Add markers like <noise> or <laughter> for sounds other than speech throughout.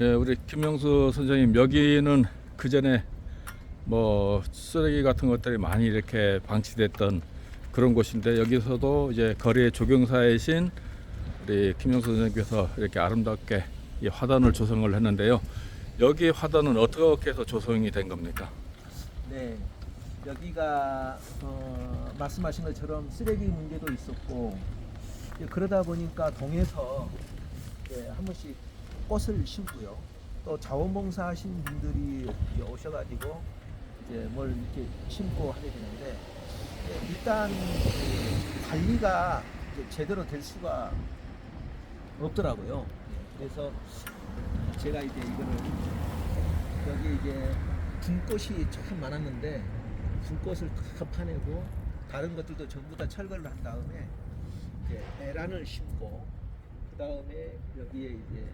예, 우리 김명수 선생님 여기는 그 전에 뭐 쓰레기 같은 것들이 많이 이렇게 방치됐던 그런 곳인데 여기서도 이제 거리의 조경사이신 우리 김명수 선생님께서 이렇게 아름답게 이 화단을 조성을 했는데요. 여기 화단은 어떻게 해서 조성이 된 겁니까? 네, 여기가 어, 말씀하신 것처럼 쓰레기 문제도 있었고 그러다 보니까 동에서 이제 한 번씩 꽃을 심고요. 또 자원봉사 하신 분들이 오셔가지고 이제 뭘 이렇게 심고 하게 되는데 이제 일단 그 관리가 제대로 될 수가 없더라고요. 예, 그래서 제가 이제 이거를 여기 이제 분꽃이 참 많았는데 분꽃을 다 파내고 다른 것들도 전부 다 철거를 한 다음에 이제 에란을 심고 그 다음에 여기에 이제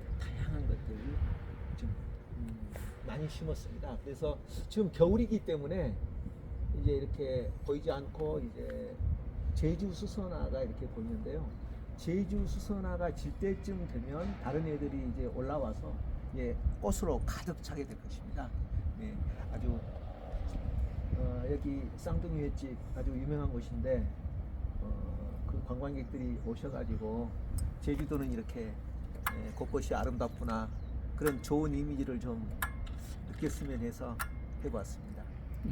것들을 좀 음, 많이 심었습니다. 그래서 지금 겨울이기 때문에 이제 이렇게 보이지 않고 이제 제주 수선화가 이렇게 보이는데요. 제주 수선화가 질 때쯤 되면 다른 애들이 이제 올라와서 예, 꽃으로 가득 차게 될 것입니다. 네, 아주 어, 여기 쌍둥이 횟집 아주 유명한 곳인데 어, 그 관광객들이 오셔가지고 제주도는 이렇게 예, 곳곳이 아름답구나 그런 좋은 이미지를 좀 느꼈으면 해서 해보았습니다.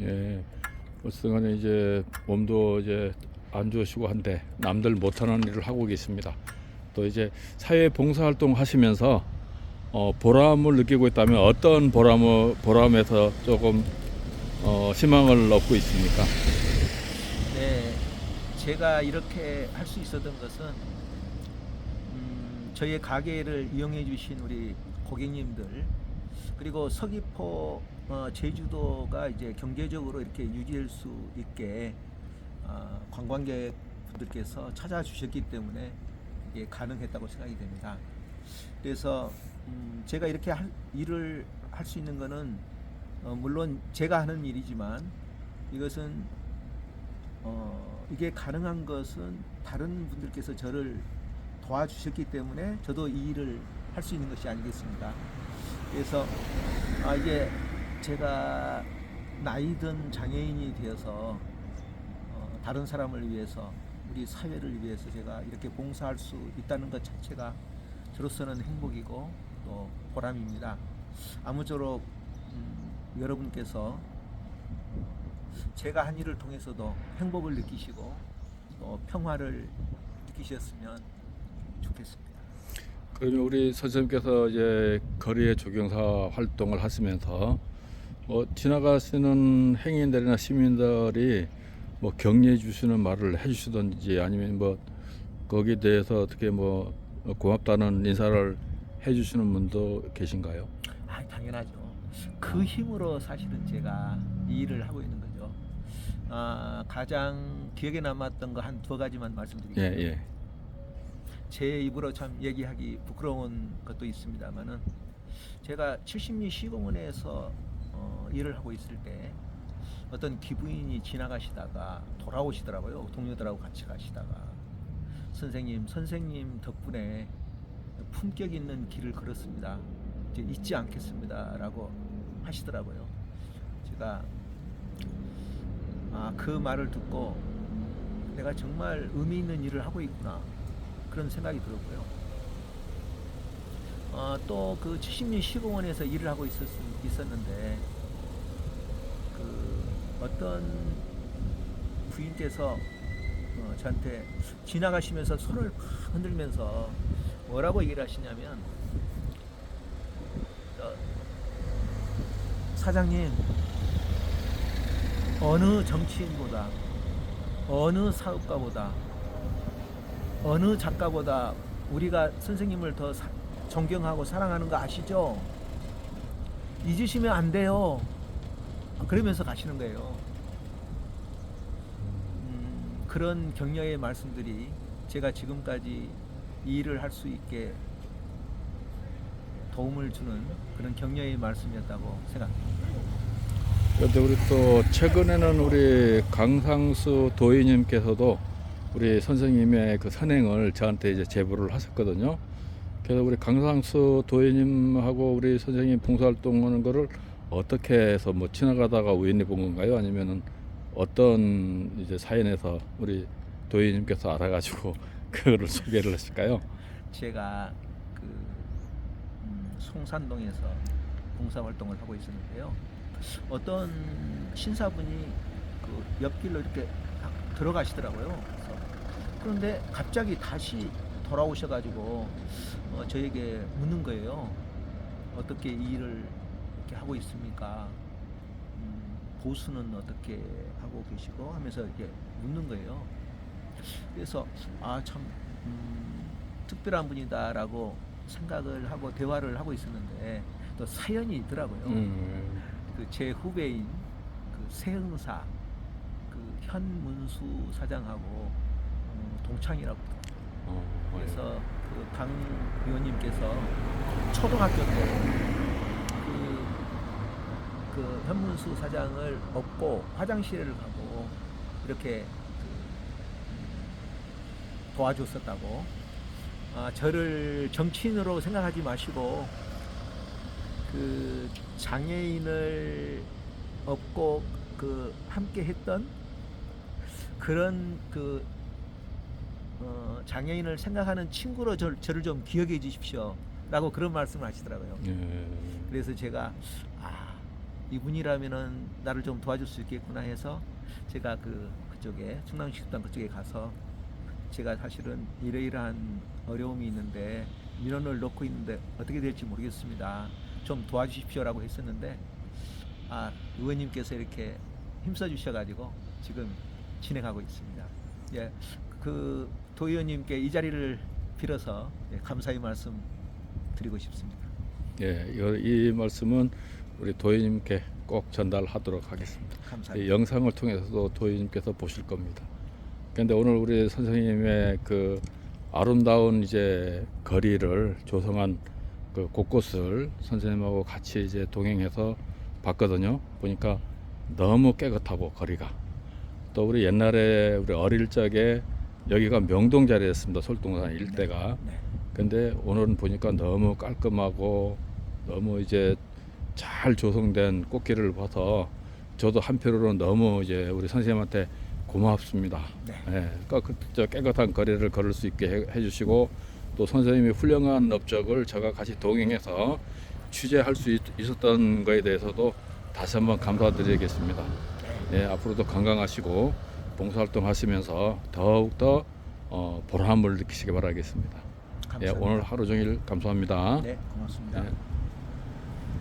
예, 어쨌든 이제 몸도 이제 안 좋으시고 한데 남들 못하는 일을 하고 계십니다. 또 이제 사회 봉사 활동 하시면서 어, 보람을 느끼고 있다면 어떤 보람을 보람에서 조금 어, 희망을 얻고 있습니까? 네, 제가 이렇게 할 수 있었던 것은 음, 저희의 가게를 이용해 주신 우리 고객님들 그리고 서귀포 어, 제주도가 이제 경제적으로 이렇게 유지할 수 있게 어, 관광객 분들께서 찾아주셨기 때문에 이게 가능했다고 생각이 됩니다. 그래서 음, 제가 이렇게 할, 일을 할 수 있는 거는 어, 물론 제가 하는 일이지만 이것은 어, 이게 가능한 것은 다른 분들께서 저를 도와주셨기 때문에 저도 이 일을 할 수 있는 것이 아니겠습니까? 그래서 아, 이게 제가 나이든 장애인이 되어서 어, 다른 사람을 위해서 우리 사회를 위해서 제가 이렇게 봉사할 수 있다는 것 자체가 저로서는 행복이고 또 보람입니다. 아무쪼록 음, 여러분께서 제가 한 일을 통해서도 행복을 느끼시고 또 평화를 느끼셨으면 좋겠습니다. 그러면 우리 선생님께서 이제 거리의 조경사 활동을 하시면서 뭐 지나가시는 행인들이나 시민들이 뭐 격려해 주시는 말을 해 주시던지 아니면 뭐 거기에 대해서 어떻게 뭐 고맙다는 인사를 해 주시는 분도 계신가요? 아, 당연하죠. 그 힘으로 사실은 제가 이 일을 하고 있는 거죠. 아, 가장 기억에 남았던 거 한 두 가지만 예 말씀드리겠습니다. 예. 제 입으로 참 얘기하기 부끄러운 것도 있습니다만은 제가 70리 시공원에서 어, 일을 하고 있을 때 어떤 기부인이 지나가시다가 돌아오시더라고요. 동료들하고 같이 가시다가 선생님, 선생님 덕분에 품격 있는 길을 걸었습니다. 이제 잊지 않겠습니다라고 하시더라고요. 제가 아, 그 말을 듣고 내가 정말 의미 있는 일을 하고 있구나 그런 생각이 들었고요. 어, 또그 70년 시공원에서 일을 하고 있었, 있었는데 그 어떤 부인께서 어, 저한테 지나가시면서 손을 막 흔들면서 뭐라고 얘기를 하시냐면 어, 사장님 어느 정치인보다 어느 사업가보다 어느 작가보다 우리가 선생님을 더 사- 존경하고 사랑하는 거 아시죠? 잊으시면 안 돼요. 그러면서 가시는 거예요. 음, 그런 격려의 말씀들이 제가 지금까지 이 일을 할 수 있게 도움을 주는 그런 격려의 말씀이었다고 생각합니다. 그런데 우리 또 최근에는 우리 강상수 도의님께서도 우리 선생님의 그 선행을 저한테 이제 제보를 하셨거든요. 그래서 우리 강상수 도의님하고 우리 선생님 봉사활동하는 거를 어떻게 해서 뭐 지나가다가 우연히 본 건가요? 아니면은 어떤 이제 사연에서 우리 도의님께서 알아가지고 <laughs> 그거를 소개를 하실까요? 제가 그 음, 송산동에서 봉사활동을 하고 있었는데요. 어떤 신사분이 그 옆길로 이렇게 딱 들어가시더라고요. 그래서 그런데 갑자기 다시 돌아오셔가지고 어, 저에게 묻는 거예요. 어떻게 이 일을 이렇게 하고 있습니까? 음, 보수는 어떻게 하고 계시고 하면서 이렇게 묻는 거예요. 그래서 아참 음, 특별한 분이다라고 생각을 하고 대화를 하고 있었는데 또 사연이 있더라고요. 음, 그제 후배인 그 세흥사 그 현문수 사장하고 어, 동창이라고. 어, 그래서 그강 의원님께서 초등학교 때그 그 현문수 사장을 업고 화장실을 가고 이렇게 그, 음, 도와줬었다고. 아, 저를 정치인으로 생각하지 마시고 그 장애인을 업고 그 함께 했던 그런 그 어, 장애인을 생각하는 친구로 저, 저를 좀 기억해 주십시오. 라고 그런 말씀을 하시더라고요. 예. 그래서 제가 아 이분이라면은 나를 좀 도와줄 수 있겠구나 해서 제가 그 그쪽에 충남식당 그쪽에 가서 제가 사실은 이러이러한 어려움이 있는데 민원을 넣고 있는데 어떻게 될지 모르겠습니다. 좀 도와주십시오라고 했었는데 아 의원님께서 이렇게 힘써 주셔가지고 지금 진행하고 있습니다. 예, 그 도의원님께 이 자리를 빌어서 예, 감사의 말씀 드리고 싶습니다. 예, 이 말씀은 우리 도의님께 꼭 전달하도록 하겠습니다. 감사합니다. 이 영상을 통해서도 도의님께서 보실 겁니다. 그런데 오늘 우리 선생님의 그 아름다운 이제 거리를 조성한 그 곳곳을 선생님하고 같이 이제 동행해서 봤거든요. 보니까 너무 깨끗하고 거리가 또 우리 옛날에 우리 어릴 적에 여기가 명동 자리였습니다. 솔동산 일대가. 네. 근데 오늘은 보니까 너무 깔끔하고 너무 이제 잘 조성된 꽃길을 봐서 저도 한편으로는 너무 이제 우리 선생님한테 고맙습니다. 네. 예, 그러니까 그, 저 깨끗한 거리를 걸을 수 있게 해, 해주시고 또 선생님이 훌륭한 업적을 저가 같이 동행해서 취재할 수 있, 있었던 거에 대해서도 다시 한번 감사드리겠습니다. 예, 앞으로도 건강하시고 봉사활동 하시면서 더욱더 어, 보람을 느끼시기 바라겠습니다. 예, 감사합니다. 오늘 하루 종일 감사합니다. 네, 고맙습니다. 예.